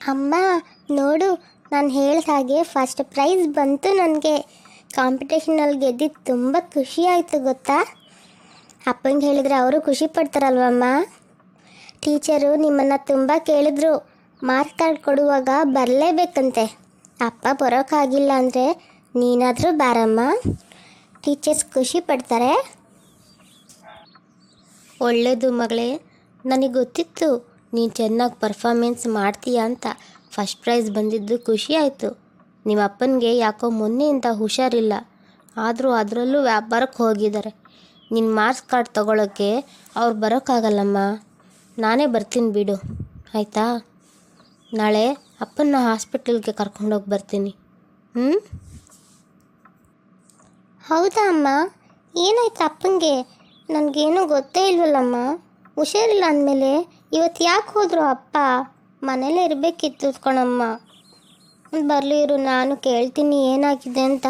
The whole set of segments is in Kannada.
ಅಮ್ಮ, ನೋಡು, ನಾನು ಹೇಳಿದ ಹಾಗೆ ಫಸ್ಟ್ ಪ್ರೈಸ್ ಬಂತು ನನಗೆ. ಕಾಂಪಿಟೇಷನಲ್ಲಿ ಗೆದ್ದಿದ್ದು ತುಂಬ ಖುಷಿ ಆಯಿತು, ಗೊತ್ತಾ? ಅಪ್ಪಂಗೆ ಹೇಳಿದರೆ ಅವರು ಖುಷಿ ಪಡ್ತಾರಲ್ವಮ್ಮ ಟೀಚರು ನಿಮ್ಮನ್ನು ತುಂಬ ಕೇಳಿದ್ರು. ಮಾರ್ಕ್ ಕಾರ್ಡ್ ಕೊಡುವಾಗ ಬರಲೇಬೇಕಂತೆ. ಅಪ್ಪ ಬರೋಕ್ಕಾಗಿಲ್ಲ ಅಂದರೆ ನೀನಾದರೂ ಬಾರಮ್ಮ. ಟೀಚರ್ಸ್ ಖುಷಿ ಪಡ್ತಾರೆ. ಒಳ್ಳೆಯದು ಮಗಳೇ, ನನಗೆ ಗೊತ್ತಿತ್ತು. ನೀನು ಚೆನ್ನಾಗಿ ಪರ್ಫಾರ್ಮೆನ್ಸ್ ಮಾಡ್ತೀಯ ಅಂತ ಫಸ್ಟ್ ಪ್ರೈಸ್ ಬಂದಿದ್ದು ಖುಷಿ ಆಯಿತು. ನಿಮ್ಮ ಅಪ್ಪನಿಗೆ ಯಾಕೋ ಮೊನ್ನೆಯಿಂದ ಹುಷಾರಿಲ್ಲ. ಆದರೂ ಅದರಲ್ಲೂ ವ್ಯಾಪಾರಕ್ಕೆ ಹೋಗಿದ್ದಾರೆ ನಿನ್ನ ಮಾರ್ಕ್ಸ್ ಕಾರ್ಡ್ ತಗೊಳ್ಳೋಕ್ಕೆ ಅವ್ರು ಬರೋಕ್ಕಾಗಲ್ಲಮ್ಮ. ನಾನೇ ಬರ್ತೀನಿ ಬಿಡು. ಆಯಿತಾ? ನಾಳೆ ಅಪ್ಪನ ಹಾಸ್ಪಿಟಲ್ಗೆ ಕರ್ಕೊಂಡೋಗಿ ಬರ್ತೀನಿ. ಹ್ಞೂ ಹೌದಾ ಅಮ್ಮ? ಏನಾಯ್ತು ಅಪ್ಪನಿಗೆ? ನನಗೇನೂ ಗೊತ್ತೇ ಇಲ್ವಲ್ಲಮ್ಮ? ಹುಷಾರಿಲ್ಲ ಅಂದಮೇಲೆ ಇವತ್ತು ಯಾಕೆ ಹೋದ್ರು ಅಪ್ಪ? ಮನೇಲೇ ಇರಬೇಕಿತ್ತು ಕಣಮ್ಮ. ಬರಲಿ ಇರು, ನಾನು ಕೇಳ್ತೀನಿ ಏನಾಗಿದೆ ಅಂತ.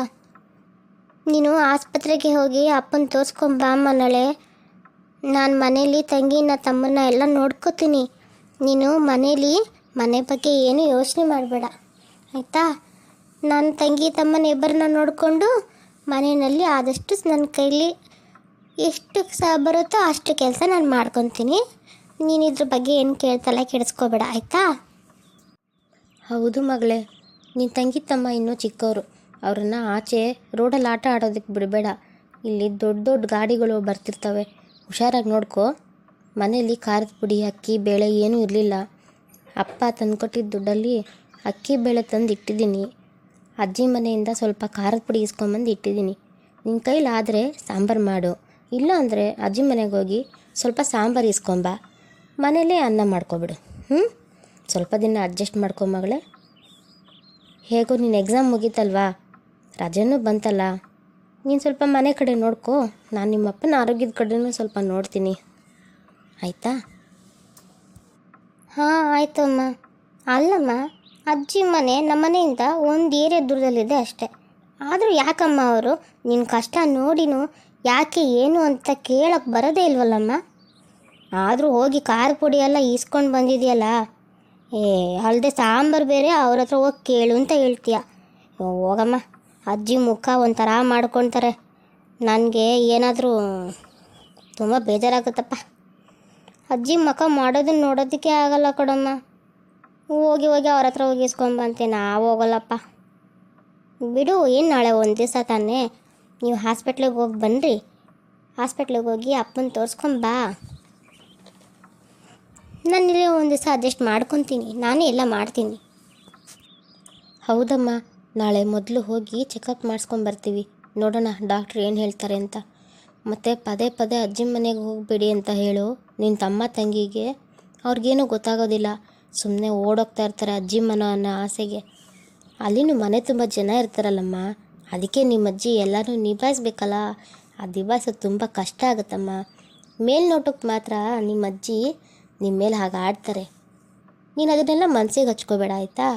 ನೀನು ಆಸ್ಪತ್ರೆಗೆ ಹೋಗಿ ಅಪ್ಪನ ತೋರಿಸ್ಕೊಂಬ ಅಮ್ಮ ನಾಳೆ ನಾನು ಮನೇಲಿ ತಂಗಿನ ತಮ್ಮನ್ನ ಎಲ್ಲ ನೋಡ್ಕೋತೀನಿ. ನೀನು ಮನೇಲಿ ಮನೆ ಬಗ್ಗೆ ಏನು ಯೋಚನೆ ಮಾಡಬೇಡ. ಆಯಿತಾ? ನನ್ನ ತಂಗಿ ತಮ್ಮನ ಇಬ್ಬರನ್ನ ನೋಡಿಕೊಂಡು ಮನೆಯಲ್ಲಿ ಆದಷ್ಟು ನನ್ನ ಕೈಲಿ ಎಷ್ಟು ಸಹ ಬರುತ್ತೋ ಅಷ್ಟು ಕೆಲಸ ನಾನು ಮಾಡ್ಕೊತೀನಿ. ನೀನು ಇದ್ರ ಬಗ್ಗೆ ಏನು ಕೇಳ್ತಲ್ಲ ಕೆಡಿಸ್ಕೋಬೇಡ, ಆಯಿತಾ? ಹೌದು ಮಗಳೇ. ನಿನ್ನ ತಂಗಿ ತಮ್ಮ ಇನ್ನೂ ಚಿಕ್ಕವರು. ಅವ್ರನ್ನ ಆಚೆ ರೋಡಲ್ಲಿ ಆಟ ಆಡೋದಕ್ಕೆ ಬಿಡಬೇಡ. ಇಲ್ಲಿ ದೊಡ್ಡ ದೊಡ್ಡ ಗಾಡಿಗಳು ಬರ್ತಿರ್ತವೆ. ಹುಷಾರಾಗಿ ನೋಡ್ಕೋ. ಮನೇಲಿ ಖಾರದ ಪುಡಿ, ಅಕ್ಕಿ, ಬೇಳೆ ಏನೂ ಇರಲಿಲ್ಲ. ಅಪ್ಪ ತಂದುಕೊಟ್ಟಿದ್ದ ದುಡ್ಡಲ್ಲಿ ಅಕ್ಕಿ, ಬೇಳೆ ತಂದು ಇಟ್ಟಿದ್ದೀನಿ. ಅಜ್ಜಿ ಮನೆಯಿಂದ ಸ್ವಲ್ಪ ಖಾರದ ಪುಡಿ ಇಸ್ಕೊಂಬಂದು ಇಟ್ಟಿದ್ದೀನಿ. ನಿನ್ನ ಕೈಲಾದರೆ ಸಾಂಬಾರು ಮಾಡು. ಇಲ್ಲ ಅಂದರೆ ಅಜ್ಜಿ ಮನೆಗೆ ಹೋಗಿ ಸ್ವಲ್ಪ ಸಾಂಬಾರು ಇಸ್ಕೊಂಬ. ಮನೇಲೇ ಅನ್ನ ಮಾಡ್ಕೊಬಿಡು. ಹ್ಞೂ ಸ್ವಲ್ಪ ದಿನ ಅಡ್ಜಸ್ಟ್ ಮಾಡ್ಕೊ ಮಗಳೇ. ಹೇಗೋ ನೀನು ಎಕ್ಸಾಮ್ ಮುಗೀತಲ್ವಾ? ರಜೆನೂ ಬಂತಲ್ಲ. ನೀನು ಸ್ವಲ್ಪ ಮನೆ ಕಡೆ ನೋಡ್ಕೋ. ನಾನು ನಿಮ್ಮಪ್ಪನ ಆರೋಗ್ಯದ ಕಡೆನೂ ಸ್ವಲ್ಪ ನೋಡ್ತೀನಿ. ಆಯಿತಾ? ಹಾಂ ಆಯಿತು ಅಮ್ಮ ಅಲ್ಲಮ್ಮ, ಅಜ್ಜಿ ಮನೆ ನಮ್ಮ ಮನೆಯಿಂದ ಒಂದು ಏರಿಯಾ ದೂರದಲ್ಲಿದೆ ಅಷ್ಟೇ. ಆದರೂ ಯಾಕಮ್ಮ ಅವರು ನಿನ್ನ ಕಷ್ಟ ನೋಡಿನೂ ಯಾಕೆ ಏನು ಅಂತ ಕೇಳಕ್ಕೆ ಬರೋದೇ ಇಲ್ವಲ್ಲಮ್ಮ? ಆದರೂ ಹೋಗಿ ಖಾರ ಪುಡಿ ಎಲ್ಲ ಈಸ್ಕೊಂಡು ಬಂದಿದೆಯಲ್ಲ? ಏ ಅಲ್ಲದೆ ಸಾಂಬಾರು ಬೇರೆ ಅವ್ರ ಹತ್ರ ಹೋಗಿ ಕೇಳು ಅಂತ ಹೇಳ್ತೀಯ. ಹೋಗಮ್ಮ. ಅಜ್ಜಿ ಮುಖ ಒಂಥರ ಮಾಡ್ಕೊತಾರೆ. ನನಗೆ ಏನಾದರೂ ತುಂಬ ಬೇಜಾರಾಗುತ್ತಪ್ಪ. ಅಜ್ಜಿ ಮುಖ ಮಾಡೋದನ್ನ ನೋಡೋದಕ್ಕೆ ಆಗಲ್ಲ ಕೊಡಮ್ಮ ಹೋಗಿ ಹೋಗಿ ಅವ್ರ ಹತ್ರ ಹೋಗಿ ಇಸ್ಕೊಂಬಂತೆ ನಾವು ಹೋಗಲ್ಲಪ್ಪ. ಬಿಡು, ಏನು ನಾಳೆ ಒಂದು ದಿವಸ ತಾನೇ? ನೀವು ಹಾಸ್ಪಿಟ್ಲಿಗೆ ಹೋಗಿ ಬನ್ನಿರಿ ಹಾಸ್ಪಿಟ್ಲಿಗೆ ಹೋಗಿ ಅಪ್ಪನ ತೋರಿಸ್ಕೊಂಬಾ ನಾನು ಇಲ್ಲೇ ಒಂದು ದಿವಸ ಅಡ್ಜಸ್ಟ್ ಮಾಡ್ಕೊತೀನಿ. ನಾನೇ ಎಲ್ಲ ಮಾಡ್ತೀನಿ. ಹೌದಮ್ಮ. ನಾಳೆ ಮೊದಲು ಹೋಗಿ ಚೆಕಪ್ ಮಾಡಿಸ್ಕೊಂಬರ್ತೀವಿ ನೋಡೋಣ ಡಾಕ್ಟ್ರ್ ಏನು ಹೇಳ್ತಾರೆ ಅಂತ. ಮತ್ತು ಪದೇ ಪದೇ ಅಜ್ಜಿ ಮನೆಗೆ ಹೋಗಬೇಡಿ ಅಂತ ಹೇಳು. ನಿನ್ನ ತಮ್ಮ ತಂಗಿಗೆ ಅವ್ರಿಗೇನೂ ಗೊತ್ತಾಗೋದಿಲ್ಲ. ಸುಮ್ಮನೆ ಓಡೋಗ್ತಾ ಇರ್ತಾರೆ ಅಜ್ಜಿ ಮನ ಅನ್ನೋ ಆಸೆಗೆ. ಅಲ್ಲಿನೂ ಮನೆ ತುಂಬ ಜನ ಇರ್ತಾರಲ್ಲಮ್ಮ. ಅದಕ್ಕೆ ನಿಮ್ಮ ಅಜ್ಜಿ ಎಲ್ಲರೂ ನಿಭಾಯಿಸ್ಬೇಕಲ್ಲ? ಆ ನಿಭಾಯಿಸೋದು ತುಂಬ ಕಷ್ಟ ಆಗುತ್ತಮ್ಮ. ಮೇಲ್ನೋಟಕ್ಕೆ ಮಾತ್ರ ನಿಮ್ಮ ಅಜ್ಜಿ ನಿಮ್ಮ ಮೇಲೆ ಹಾಗೆ ಆಡ್ತಾರೆ. ನೀನು ಅದನ್ನೆಲ್ಲ ಮನಸ್ಸಿಗೆ ಹಚ್ಕೋಬೇಡ, ಆಯಿತಾ?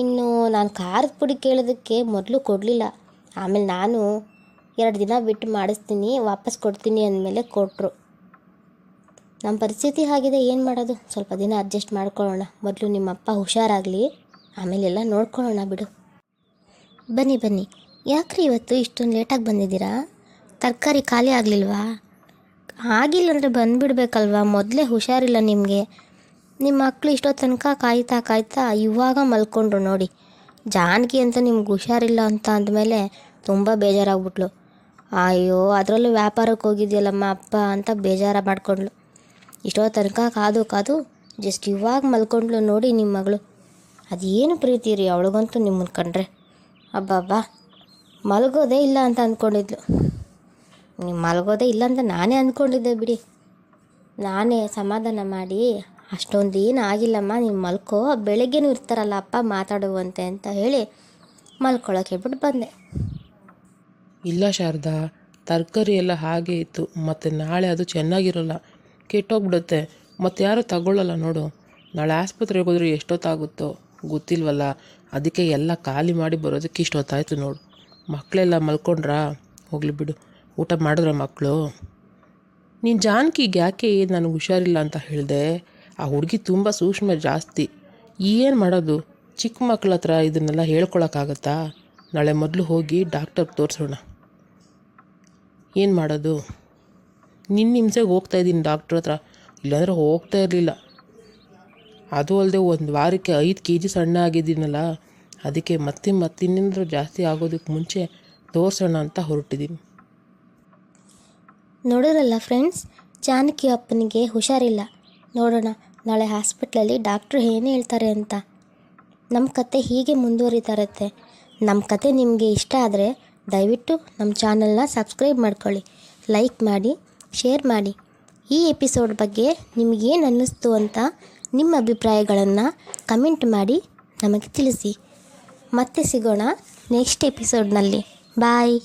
ಇನ್ನು ನಾನು ಖಾರದ ಪುಡಿ ಕೇಳೋದಕ್ಕೆ ಮೊದಲು ಕೊಡಲಿಲ್ಲ. ಆಮೇಲೆ ನಾನು ಎರಡು ದಿನ ಬಿಟ್ಟು ಮಾಡಿಸ್ತೀನಿ, ವಾಪಸ್ ಕೊಡ್ತೀನಿ ಅಂದಮೇಲೆ ಕೊಟ್ಟರು ನಮ್ಮ ಪರಿಸ್ಥಿತಿ ಆಗಿದೆ ಏನು ಮಾಡೋದು? ಸ್ವಲ್ಪ ದಿನ ಅಡ್ಜಸ್ಟ್ ಮಾಡ್ಕೊಳ್ಳೋಣ. ಮೊದಲು ನಿಮ್ಮ ಅಪ್ಪ ಹುಷಾರಾಗಲಿ ಆಮೇಲೆಲ್ಲ ನೋಡ್ಕೊಳ್ಳೋಣ ಬಿಡು. ಬನ್ನಿ ಬನ್ನಿ. ಯಾಕ್ರಿ ಇವತ್ತು ಇಷ್ಟೊಂದು ಲೇಟಾಗಿ ಬಂದಿದ್ದೀರಾ? ತರಕಾರಿ ಖಾಲಿ ಆಗಲಿಲ್ವಾ? ಆಗಿಲ್ಲ ಅಂದರೆ ಬಂದುಬಿಡ್ಬೇಕಲ್ವಾ? ಮೊದಲೇ ಹುಷಾರಿಲ್ಲ ನಿಮಗೆ. ನಿಮ್ಮ ಮಕ್ಕಳು ಇಷ್ಟೋ ತನಕ ಕಾಯ್ತಾ ಕಾಯ್ತಾ ಇವಾಗ ಮಲ್ಕೊಂಡ್ರು ನೋಡಿ. ಜಾನಕಿ ಅಂತ ನಿಮ್ಗೆ ಹುಷಾರಿಲ್ಲ ಅಂತ ಅಂದಮೇಲೆ ತುಂಬ ಬೇಜಾರಾಗ್ಬಿಟ್ಲು. ಅಯ್ಯೋ, ಅದರಲ್ಲೂ ವ್ಯಾಪಾರಕ್ಕೆ ಹೋಗಿದ್ಯಲ್ಲಮ್ಮ ಅಪ್ಪ ಅಂತ ಬೇಜಾರ ಮಾಡ್ಕೊಂಡ್ಳು. ಇಷ್ಟೋ ತನಕ ಕಾದು ಕಾದು ಜಸ್ಟ್ ಇವಾಗ ಮಲ್ಕೊಂಡ್ಲು ನೋಡಿ ನಿಮ್ಮ ಮಗಳು. ಅದೇನು ಪ್ರೀತಿ ರೀ ಅವಳಿಗಂತೂ ನಿಮ್ಮನ್ನು ಕಂಡ್ರೆ. ಅಬ್ಬಬ್ಬಾ, ಮಲಗೋದೇ ಇಲ್ಲ ಅಂತ ಅಂದ್ಕೊಂಡಿದ್ಲು. ನೀವು ಮಲಗೋದೇ ಇಲ್ಲ ಅಂತ ನಾನೇ ಅಂದ್ಕೊಂಡಿದ್ದೆ ಬಿಡಿ. ನಾನೇ ಸಮಾಧಾನ ಮಾಡಿ ಅಷ್ಟೊಂದು ಏನು ಆಗಿಲ್ಲಮ್ಮ, ನೀವು ಮಲ್ಕೋ, ಬೆಳಗ್ಗೆನೂ ಇರ್ತಾರಲ್ಲ ಅಪ್ಪ ಮಾತಾಡುವಂತೆ ಅಂತ ಹೇಳಿ ಮಲ್ಕೊಳಕ್ಕೆ ಹೇಳ್ಬಿಟ್ಟು ಬಂದೆ. ಇಲ್ಲ ಶಾರದಾ, ತರಕಾರಿ ಎಲ್ಲ ಹಾಗೆ ಇತ್ತು, ಮತ್ತು ನಾಳೆ ಅದು ಚೆನ್ನಾಗಿರಲ್ಲ, ಕೆಟ್ಟೋಗ್ಬಿಡುತ್ತೆ ಮತ್ತು ಯಾರೂ ತಗೊಳ್ಳಲ್ಲ ನೋಡು. ನಾಳೆ ಆಸ್ಪತ್ರೆಗೆ ಹೋದ್ರೆ ಎಷ್ಟೊತ್ತಾಗುತ್ತೋ ಗೊತ್ತಿಲ್ವಲ್ಲ, ಅದಕ್ಕೆ ಎಲ್ಲ ಖಾಲಿ ಮಾಡಿ ಬರೋದಕ್ಕೆ ಇಷ್ಟೊತ್ತಾಯಿತು ನೋಡು. ಮಕ್ಕಳೆಲ್ಲ ಮಲ್ಕೊಂಡ್ರಾ? ಹೋಗ್ಲಿ ಬಿಡು. ಊಟ ಮಾಡಿದ್ರ ಮಕ್ಕಳು ನೀನು ಜಾನಕಿಗೆ ಯಾಕೆ ನನಗೆ ಹುಷಾರಿಲ್ಲ ಅಂತ ಹೇಳಿದೆ? ಆ ಹುಡುಗಿ ತುಂಬ ಸೂಕ್ಷ್ಮ ಜಾಸ್ತಿ. ಏನು ಮಾಡೋದು? ಚಿಕ್ಕ ಮಕ್ಕಳ ಹತ್ರ ಇದನ್ನೆಲ್ಲ ಹೇಳ್ಕೊಳಕ್ಕಾಗತ್ತಾ? ನಾಳೆ ಮೊದಲು ಹೋಗಿ ಡಾಕ್ಟರ್ ತೋರಿಸೋಣ. ಏನು ಮಾಡೋದು? ನಿನ್ನ ಹಿಂಸೆಗೆ ಹೋಗ್ತಾ ಇದ್ದೀನಿ ಡಾಕ್ಟ್ರ್ ಹತ್ರ. ಇಲ್ಲಾಂದ್ರೆ ಹೋಗ್ತಾ ಇರಲಿಲ್ಲ. ಅದು ಅಲ್ಲದೆ ಒಂದು ವಾರಕ್ಕೆ ಐದು ಕೆ ಜಿ ಸಣ್ಣ ಆಗಿದ್ದೀನಲ್ಲ, ಅದಕ್ಕೆ ಮತ್ತೆ ಮತ್ತಿನ್ನೇನಾದ್ರೂ ಜಾಸ್ತಿ ಆಗೋದಕ್ಕೆ ಮುಂಚೆ ತೋರಿಸೋಣ ಅಂತ ಹೊರಟಿದ್ದೀನಿ ನೋಡಿದ್ರಲ್ಲ ಫ್ರೆಂಡ್ಸ್ ಜಾನಕಿ ಅಪ್ಪನಿಗೆ ಹುಷಾರಿಲ್ಲ. ನೋಡೋಣ, ನಾಳೆ ಹಾಸ್ಪಿಟ್ಲಲ್ಲಿ ಡಾಕ್ಟ್ರು ಏನು ಹೇಳ್ತಾರೆ ಅಂತ. ನಮ್ಮ ಕತೆ ಹೀಗೆ ಮುಂದುವರಿತಾ ಇರುತ್ತೆ ನಮ್ಮ ಕತೆ ನಿಮಗೆ ಇಷ್ಟ ಆದರೆ ದಯವಿಟ್ಟು ನಮ್ಮ ಚಾನಲ್ನ ಸಬ್ಸ್ಕ್ರೈಬ್ ಮಾಡ್ಕೊಳ್ಳಿ. ಲೈಕ್ ಮಾಡಿ ಶೇರ್ ಮಾಡಿ. ಈ ಎಪಿಸೋಡ್ ಬಗ್ಗೆ ನಿಮಗೇನು ಅನ್ನಿಸ್ತು ಅಂತ ನಿಮ್ಮ ಅಭಿಪ್ರಾಯಗಳನ್ನು ಕಮೆಂಟ್ ಮಾಡಿ ನಮಗೆ ತಿಳಿಸಿ. ಮತ್ತೆ ಸಿಗೋಣ ನೆಕ್ಸ್ಟ್ ಎಪಿಸೋಡ್ನಲ್ಲಿ ಬಾಯ್